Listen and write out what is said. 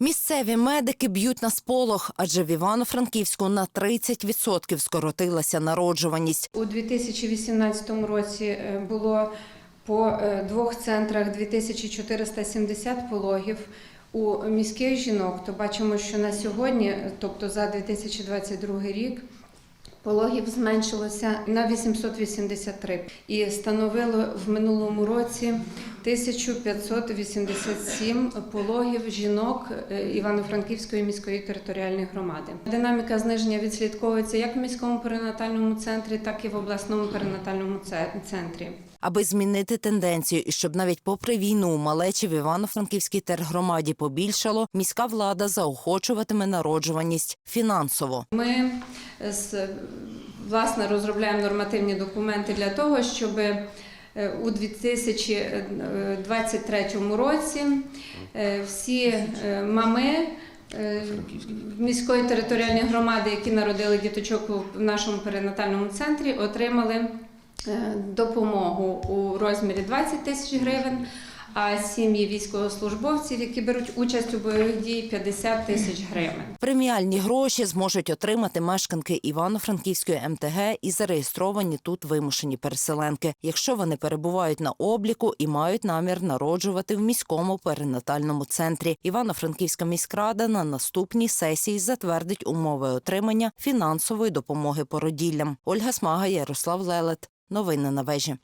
Місцеві медики б'ють на сполох, адже в Івано-Франківську на 30% скоротилася народжуваність. У 2018 році е, було по е, двох центрах 2470 пологів. У міських жінок то бачимо, що на сьогодні, тобто за 2022 рік, пологів зменшилося на 883 і становило в минулому році 1587 пологів жінок е, Івано-Франківської міської територіальної громади. Динаміка зниження відслідковується як в міському перинатальному центрі, так і в обласному перинатальному центрі. Аби змінити тенденцію і щоб навіть попри війну малечі в Івано-Франківській тергромаді побільшало, міська влада заохочуватиме народжуваність фінансово. Ми з, власне розробляємо нормативні документи для того, щоб е, у 2023 році. Е, всі е, мами е, міської територіальної громади, які народили діточок в нашому перинатальному центрі, отримали е, допомогу у розмірі 20 тисяч гривень. А сім'ї військовослужбовців, які беруть участь у бойових діях, 50 тисяч гривень. Преміальні гроші зможуть отримати мешканки Івано-Франківської МТГ і зареєстровані тут вимушені переселенки, якщо вони перебувають на обліку і мають намір народжувати в міському перинатальному центрі. Івано-Франківська міськрада на наступній сесії затвердить умови отримання фінансової допомоги породіллям. Ольга Смага, Ярослав Лелет. Новини на вежі.